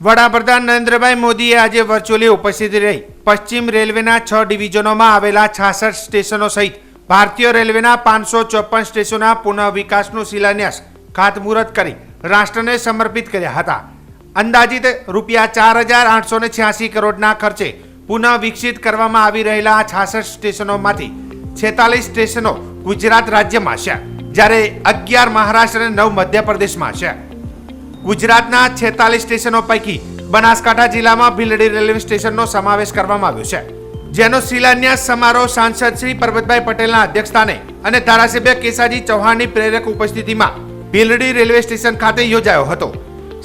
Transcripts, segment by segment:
વડાપ્રધાન નરેન્દ્રભાઈ મોદીએ આજે વર્ચ્યુઅલી ઉપસ્થિત રહી. પશ્ચિમ રેલવેના છ ડિવિઝનોમાં આવેલા છાસઠ સ્ટેશનો સહિત ભારતીય રેલવેના પાંચસો ચોપન સ્ટેશનોના પુનઃ વિકાસનું શિલાન્યાસ ખાતમુહૂર્ત કરી રાષ્ટ્રને સમર્પિત કર્યા હતા. અંદાજિત રૂપિયા ચાર હજાર આઠસો ને છ્યાસી કરોડના ખર્ચે પુનઃ વિકસિત કરવામાં આવી રહેલા આ છાસઠ સ્ટેશનોમાંથી છેતાલીસ સ્ટેશનો ગુજરાત રાજ્યમાં છે, જ્યારે અગિયાર મહારાષ્ટ્ર અને નવ મધ્યપ્રદેશમાં છે. ગુજરાતના છેતાલીસ સ્ટેશનો પૈકી બનાસકાંઠા જિલ્લામાં ભીલડી રેલવે સ્ટેશનનો સમાવેશ કરવામાં આવ્યો છે, જેનો શિલાન્યાસ સમારોહ સાંસદ શ્રી પરબતભાઈ પટેલના અધ્યક્ષસ્થાને અને ધારાસભ્ય કેસાજી ચૌહાણની પ્રેરક ઉપસ્થિતિમાં ભીલડી રેલવે સ્ટેશન ખાતે યોજાયો હતો.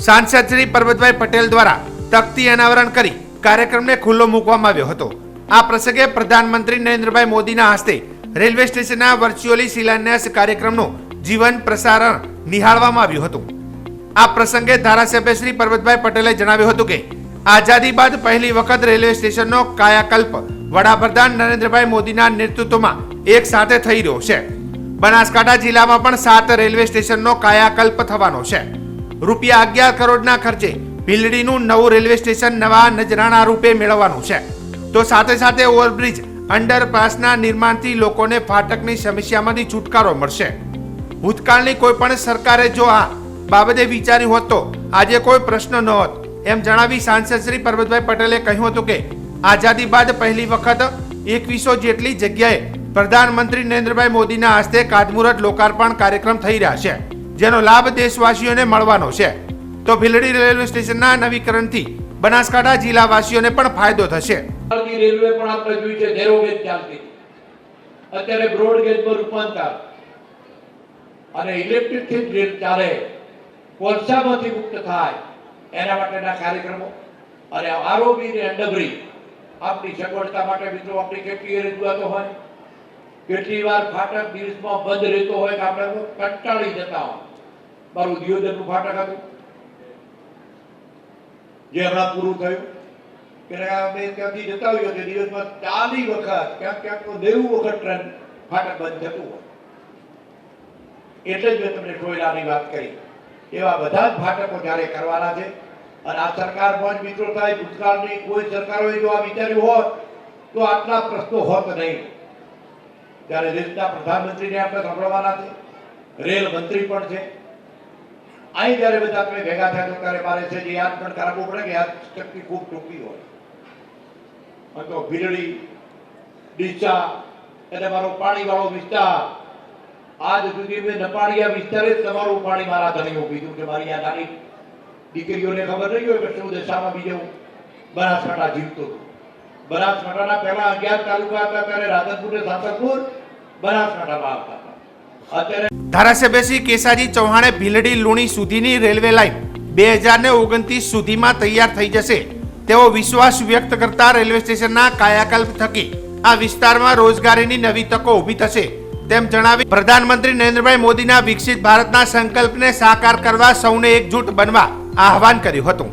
સાંસદ શ્રી પરબતભાઈ પટેલ દ્વારા તકતી અનાવરણ કરી કાર્યક્રમને ખુલ્લો મૂકવામાં આવ્યો હતો. આ પ્રસંગે પ્રધાનમંત્રી નરેન્દ્રભાઈ મોદીના હસ્તે રેલવે સ્ટેશનના વર્ચ્યુઅલી શિલાન્યાસ કાર્યક્રમનું જીવન પ્રસારણ નિહાળવામાં આવ્યું હતું. આ પ્રસંગે ધારાસભ્ય શ્રી પરબતભાઈ પટેલે જણાવ્યું હતું કે, આઝાદી બાદ પહેલી વખત રેલવે સ્ટેશનનો કાયાકલ્પ વડાપ્રધાન નરેન્દ્રભાઈ મોદીના નેતૃત્વમાં એક સાથે થઈ રહ્યો છે. બનાસકાંઠા જિલ્લામાં પણ સાત રેલવે સ્ટેશનનો કાયાકલ્પ થવાનો છે. રૂપિયા અગિયાર કરોડના ખર્ચે ભીલડીનું નવું રેલવે સ્ટેશન નવા નજરાણા રૂપે મેળવવાનું છે. તો સાથે સાથે ઓવરબ્રિજ અંડરપાસના નિર્માણથી લોકોને ફાટકની સમસ્યામાંથી છુટકારો મળશે. ભૂતકાળની કોઈ પણ સરકારે જો આ બાબતે વિચાર્યું હોત તો આજે કોઈ પ્રશ્ન ન હોત. એમ જણાવી સાંસદ શ્રી પરબતભાઈ પટેલે કહ્યું હતું કે, આઝાદી બાદ પહેલી વખત એકવીસો જેટલી જગ્યાએ પ્રધાનમંત્રી નરેન્દ્રભાઈ મોદીના હસ્તે ખાતમુહૂર્ત લોકાર્પણ કાર્યક્રમ થઈ રહ્યા છે, જેનો લાભ દેશવાસીઓને મળવાનો છે. તો ભીલડી રેલવે સ્ટેશનના નવીકરણથી બનાસકાંઠા જિલ્લાવાસીઓને પણ ફાયદો થશે. રેલવે પણ આપણે જોયું છે, નેરો ગેજ ચાલતી. અત્યારે બ્રોડ ગેજમાં રૂપાંતર. અને ઇલેક્ટ્રિક રેલ ચાલે. કોલસામાંથી મુક્ત થાય એના માટેના કાર્યક્રમો. અને આરોબી ને અંડરબ્રિજ આપણી સગવડતા માટે મિત્રો આપણી કેટલી રજૂઆતો હોય? કેટલી વાર ફાટક દિવસમાં બંધ રહેતો હોય કે આપણે તો કંટાળી જતા હોય? મારું દિયોદરનું ફાટક હતું. જે હમણાં પૂરું થયું. કે અમે ત્યાંથી જતા હોઈએ તો દિવસમાં ચાલી વખત, ક્યાંક ક્યાંક તો નેવું વખત ટ્રેન ફાટક બંધ થતું હોય. એટલે જ મેં તમને ટોયલાની વાત કરી. એવા બધા જ ફાટકો જ્યારે કરવાના છે. અને આ સરકાર પણ મિત્રો થાય ભૂતકાળની કોઈ સરકારોએ જો આ વિચાર્યું હોત, તો આટલા પ્રશ્નો હોત નહીં. ત્યારે દેશના પ્રધાનમંત્રીને આપણે સંભળવાના છે, રેલ મંત્રી પણ છે. અહીં જ્યારે બધા તમે ભેગા થયા તો ત્યારે મારે છે જે યાદ પણ રાખવું પડે કે યાદ શક્તિ ખૂબ ટૂંકી હોય. તો ભીલડી ડીસા એટલે મારો પાણીવાળો વિસ્તાર આજ સુધી મેં નપાળિયા વિસ્તારે તમારું પાણી મારા ધણીઓ પીધું કે મારી આ નાની દીકરીઓને ખબર નહીં હોય કે શું દશામાં બીજે હું બનાસકાંઠા જીવતો હતો. બનાસકાંઠાના પહેલા અગિયાર તાલુકા હતા, ત્યારે રાધનપુર ને સાતરપુર બનાસકાંઠામાં આવતા ધારાસભ્ય શ્રી કેસાજી ચૌહાણે ભીલડી લુણી સુધીની રેલવે લાઇન બે હજાર ને ઓગણત્રીસ સુધીમાં તૈયાર થઈ જશે. તેવો વિશ્વાસ વ્યક્ત કરતા રેલવે સ્ટેશનના કાયાકલ્પ થકી આ વિસ્તારમાં રોજગારીની નવી તકો ઊભી થશે. તેમ જણાવી પ્રધાનમંત્રી નરેન્દ્રભાઈ મોદીના વિકસિત ભારતના સંકલ્પને સાકાર કરવા સૌને એકજૂટ બનવા આહવાન કર્યું હતું.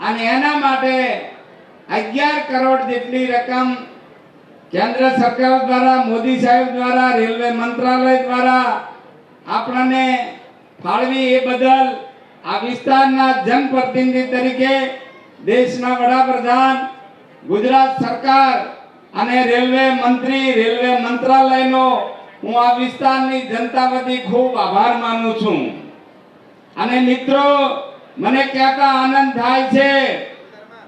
અને એના માટે અગિયાર કરોડ જેટલી રકમ કેન્દ્ર સરકાર દ્વારા, મોદી સાહેબ દ્વારા, રેલવે મંત્રાલય દ્વારા આપણને ફાળવી એ બદલ આ વિસ્તારના જનપ્રતિનિધિ તરીકે દેશના વડાપ્રધાન ગુજરાત સરકાર અને રેલવે મંત્રી, રેલવે મંત્રાલયનો હું આ વિસ્તારની જનતા વતી ખૂબ આભાર માનું છું. અને મિત્રો, મને કહેતા આનંદ થાય છે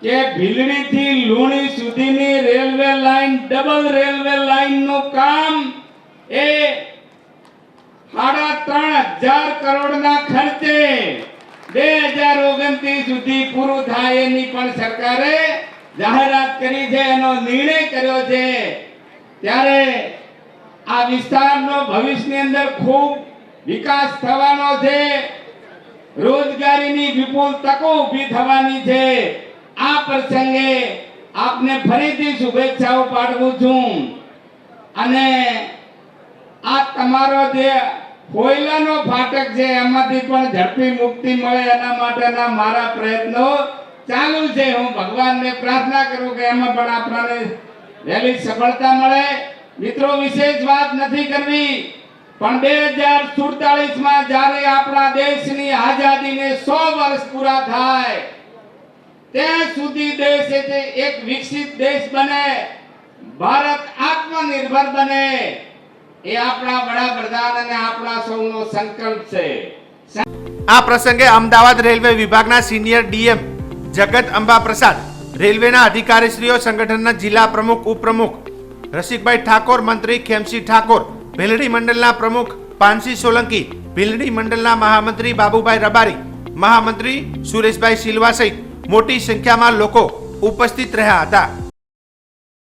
કે ભીલડીથી લુણી સુધીની રેલવે લાઈન, ડબલ રેલવે લાઈનનું કામ એ સાડા ત્રણ હજાર કરોડના ખર્ચે બે હજાર ઓગણત્રીસ સુધી પૂરું થાય એની પણ સરકારે જાહેરાત કરી છે, એનો નિર્ણય કર્યો છે. ત્યારે આ વિસ્તારનો ભવિષ્યની અંદર ખૂબ વિકાસ થવાનો છે. રોજગારીની વિપુલ તકો ઊભી થવાની છે. આ પ્રસંગે આપને ફરીથી શુભેચ્છાઓ પાઠવું છું. અને આ તમારો જે કોયલાનો ફાટક છે, એમાંથી પણ ઝડપી મુક્તિ મળે એના માટેના મારા પ્રયત્નો ચાલુ છે. હું ભગવાનને પ્રાર્થના કરું કે એમાં પણ આપણને વહેલી સફળતા મળે. મિત્રો, વિશેષ વાત નથી કરવી, પણ બે હજાર સુડતાલીસમાં જ્યારે આપણા દેશની આઝાદીને સો વર્ષ પૂરા થાય, ત્યાં સુધી દેશ એક વિકસિત દેશ બને, ભારત આત્મનિર્ભર બને. એ આપણા વડાપ્રધાન અને આપણા સૌનો સંકલ્પ છે. આ પ્રસંગે અમદાવાદ રેલવે વિભાગના સિનિયર ડીએમ જગત અંબા પ્રસાદ રેલવેના અધિકારીશ્રીઓ, સંગઠનના જિલ્લા પ્રમુખ, ઉપપ્રમુખ, રસિકભાઈ ઠાકોર, મંત્રી ખેમસી ઠાકોર, ભીલડી મંડળના પ્રમુખ પાનસી સોલંકી, ભીલડી મંડળના મહામંત્રી બાબુભાઈ રબારી, મહામંત્રી સુરેશભાઈ સિલવા સહિત મોટી સંખ્યામાં લોકો ઉપસ્થિત રહ્યા હતા.